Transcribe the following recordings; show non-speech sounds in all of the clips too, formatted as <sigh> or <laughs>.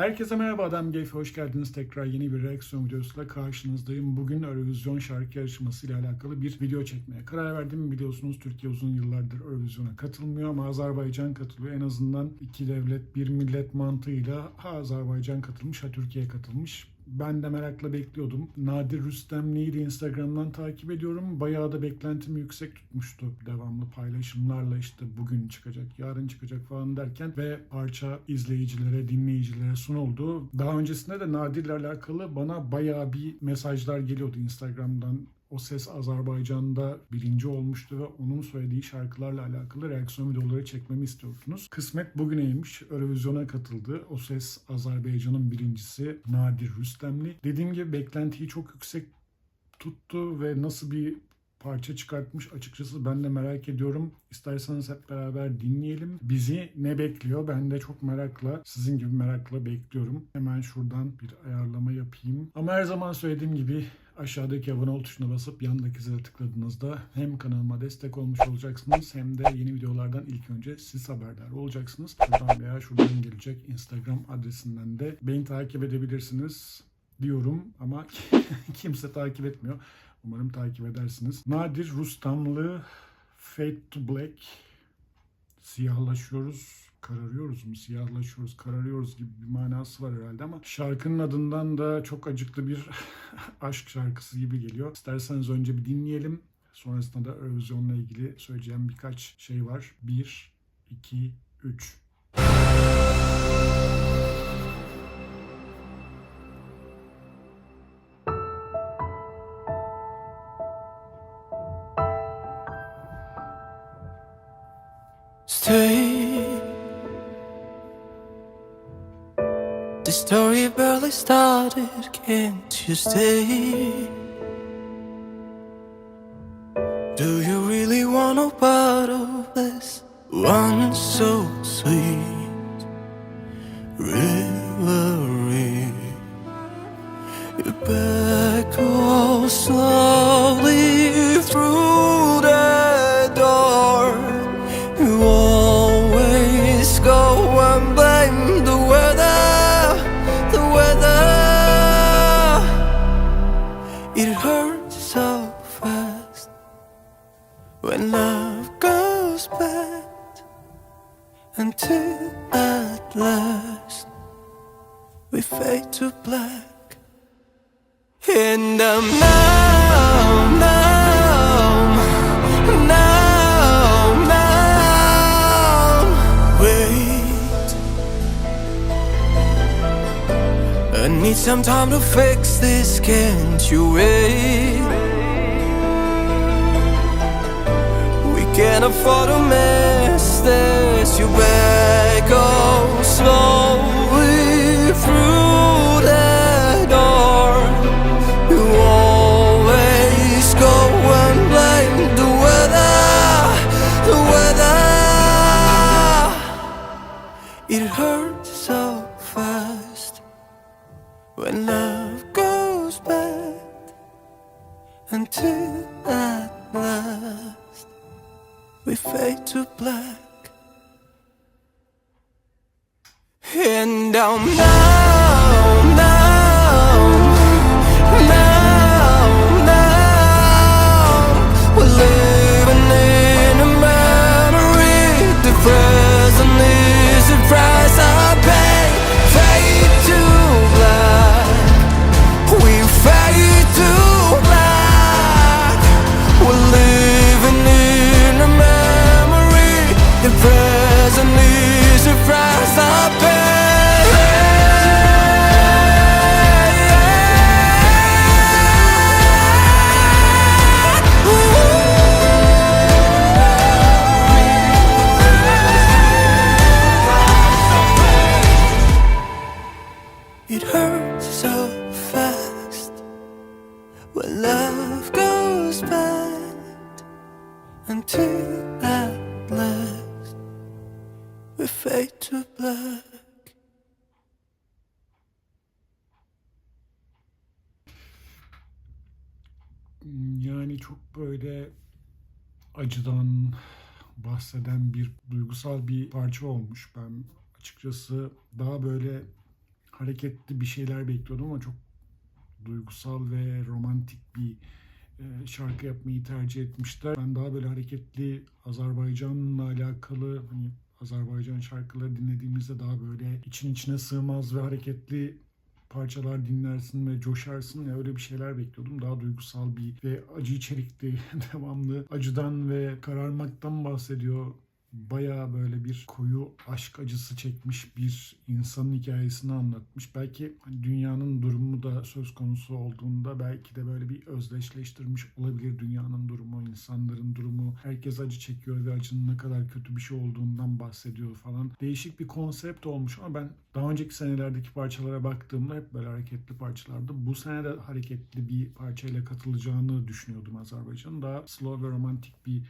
Herkese merhaba Adam Geyfe hoş geldiniz. Tekrar yeni bir reaksiyon videosuyla karşınızdayım. Bugün Eurovision şarkı yarışması ile alakalı bir video çekmeye karar verdim. Biliyorsunuz Türkiye uzun yıllardır Eurovision'a katılmıyor ama Azerbaycan katılıyor. En azından iki devlet bir millet mantığıyla ha Azerbaycan katılmış ha Türkiye katılmış. Ben de merakla bekliyordum. Nadir Rüstemli'yi de Instagram'dan takip ediyorum. Bayağı da beklentimi yüksek tutmuştu. Devamlı paylaşımlarla işte bugün çıkacak, yarın çıkacak falan derken ve parça izleyicilere, dinleyicilere sunuldu. Daha öncesinde de Nadir'le alakalı bana bayağı bir mesajlar geliyordu Instagram'dan. O ses Azerbaycan'da birinci olmuştu ve onun söylediği şarkılarla alakalı reaksiyon videoları çekmemi istiyordunuz. Kısmet bugüneymiş. Eurovision'a katıldı. O ses Azerbaycan'ın birincisi Nadir Rüstemli. Dediğim gibi beklentiyi çok yüksek tuttu ve nasıl bir parça çıkartmış açıkçası ben de merak ediyorum. İsterseniz hep beraber dinleyelim. Bizi ne bekliyor? Ben de çok merakla, sizin gibi merakla bekliyorum. Hemen şuradan bir ayarlama yapayım. Ama her zaman söylediğim gibi aşağıdaki abone ol tuşuna basıp yandaki zile tıkladığınızda hem kanalıma destek olmuş olacaksınız hem de yeni videolardan ilk önce siz haberdar olacaksınız. Şuradan veya şuradan gelecek Instagram adresinden de beni takip edebilirsiniz diyorum ama <laughs> kimse takip etmiyor. Umarım takip edersiniz. Nadir Rustamlı Fade to Black siyahlaşıyoruz kararıyoruz mu siyahlaşıyoruz kararıyoruz gibi bir manası var herhalde ama şarkının adından da çok acıklı bir <laughs> aşk şarkısı gibi geliyor. İsterseniz önce bir dinleyelim. Sonrasında da Eurovision'la ilgili söyleyeceğim birkaç şey var. 1, 2, 3. Stay. The story barely started, can't you stay? Do you really want a part of this? One so sweet, reverie. You back all slowly last we fade to black. And I'm numb, numb, numb, numb. Wait, I need some time to fix this. Can't you wait? We can't afford to miss this. You better go slowly through the door. You always go and blame the weather, the weather. It hurts so fast when love goes bad until at last we fade to black. And I'm nào Yani çok böyle acıdan bahseden bir duygusal bir parça olmuş. Ben açıkçası daha böyle hareketli bir şeyler bekliyordum ama çok duygusal ve romantik bir şarkı yapmayı tercih etmişler. Ben daha böyle hareketli Azerbaycan'la alakalı hani Azerbaycan şarkıları dinlediğimizde daha böyle için içine sığmaz ve hareketli parçalar dinlersin ve coşarsın ya öyle bir şeyler bekliyordum. Daha duygusal bir ve acı içerikli <laughs> devamlı acıdan ve kararmaktan bahsediyor. Bayağı böyle bir koyu aşk acısı çekmiş bir insanın hikayesini anlatmış. Belki hani dünyanın durumu da söz konusu olduğunda belki de böyle bir özdeşleştirmiş olabilir dünyanın durumu, insanların durumu. Herkes acı çekiyor ve acının ne kadar kötü bir şey olduğundan bahsediyor falan. Değişik bir konsept olmuş ama ben daha önceki senelerdeki parçalara baktığımda hep böyle hareketli parçalardı. Bu sene de hareketli bir parçayla katılacağını düşünüyordum Azerbaycan'ın. Daha slow ve romantik bir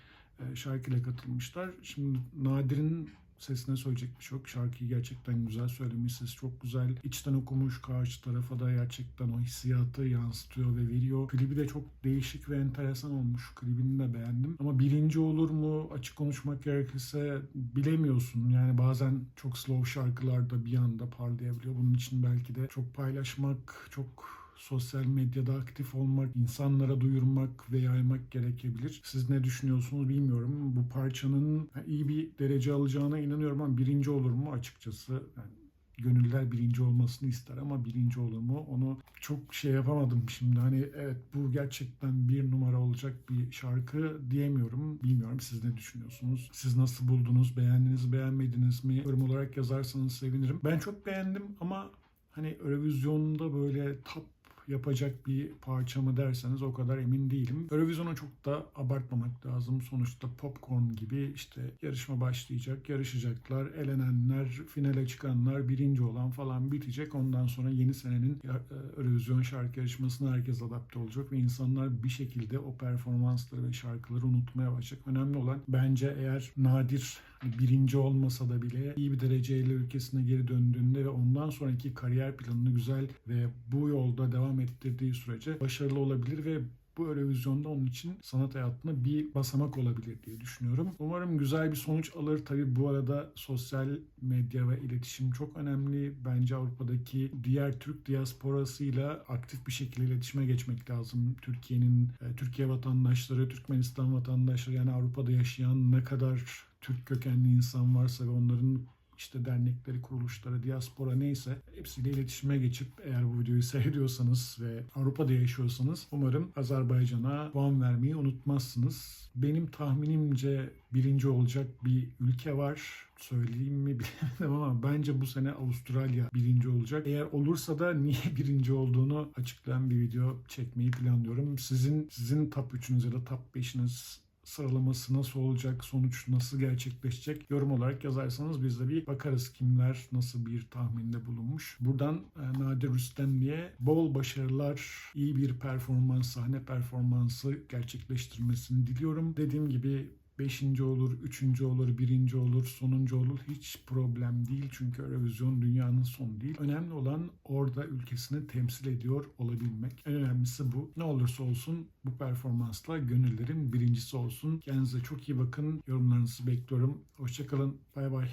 şarkıyla katılmışlar. Şimdi Nadir'in sesine söyleyecek bir şey yok. Şarkıyı gerçekten güzel söylemiş. Sesi çok güzel. İçten okumuş. Karşı tarafa da gerçekten o hissiyatı yansıtıyor ve veriyor. Klibi de çok değişik ve enteresan olmuş. Klibini de beğendim. Ama birinci olur mu? Açık konuşmak gerekirse bilemiyorsun. Yani bazen çok slow şarkılarda bir anda parlayabiliyor. Bunun için belki de çok paylaşmak, çok sosyal medyada aktif olmak, insanlara duyurmak ve yaymak gerekebilir. Siz ne düşünüyorsunuz bilmiyorum. Bu parçanın iyi bir derece alacağına inanıyorum ama birinci olur mu? Açıkçası yani gönüller birinci olmasını ister ama birinci olur mu? Onu çok şey yapamadım şimdi. Hani evet bu gerçekten bir numara olacak bir şarkı diyemiyorum. Bilmiyorum siz ne düşünüyorsunuz? Siz nasıl buldunuz? Beğendiniz beğenmediniz mi? Yorum olarak yazarsanız sevinirim. Ben çok beğendim ama hani Eurovision'da böyle top yapacak bir parça mı derseniz o kadar emin değilim. Eurovision'u çok da abartmamak lazım. Sonuçta popcorn gibi işte yarışma başlayacak, yarışacaklar, elenenler, finale çıkanlar, birinci olan falan bitecek. Ondan sonra yeni senenin e, Eurovision şarkı yarışmasına herkes adapte olacak ve insanlar bir şekilde o performansları ve şarkıları unutmaya başlayacak. Önemli olan bence eğer nadir birinci olmasa da bile iyi bir dereceyle ülkesine geri döndüğünde ve ondan sonraki kariyer planını güzel ve bu yolda devam ettirdiği sürece başarılı olabilir ve bu Eurovision'da onun için sanat hayatına bir basamak olabilir diye düşünüyorum. Umarım güzel bir sonuç alır. Tabi bu arada sosyal medya ve iletişim çok önemli. Bence Avrupa'daki diğer Türk diasporasıyla aktif bir şekilde iletişime geçmek lazım. Türkiye'nin, e, Türkiye vatandaşları, Türkmenistan vatandaşları yani Avrupa'da yaşayan ne kadar Türk kökenli insan varsa ve onların işte dernekleri, kuruluşları, diaspora neyse hepsiyle iletişime geçip eğer bu videoyu seyrediyorsanız ve Avrupa'da yaşıyorsanız umarım Azerbaycan'a puan vermeyi unutmazsınız. Benim tahminimce birinci olacak bir ülke var. Söyleyeyim mi <laughs> bilemedim ama bence bu sene Avustralya birinci olacak. Eğer olursa da niye <laughs> birinci olduğunu açıklayan bir video çekmeyi planlıyorum. Sizin sizin top 3'ünüz ya da top 5'iniz sıralaması nasıl olacak, sonuç nasıl gerçekleşecek yorum olarak yazarsanız biz de bir bakarız kimler nasıl bir tahminde bulunmuş. Buradan e, Nadir Rüstemli'ye bol başarılar, iyi bir performans, sahne performansı gerçekleştirmesini diliyorum. Dediğim gibi 5. olur, 3. olur, 1. olur, sonuncu olur hiç problem değil. Çünkü Eurovision dünyanın sonu değil. Önemli olan orada ülkesini temsil ediyor olabilmek. En önemlisi bu. Ne olursa olsun bu performansla gönüllerin birincisi olsun. Kendinize çok iyi bakın. Yorumlarınızı bekliyorum. Hoşçakalın. Bay bay.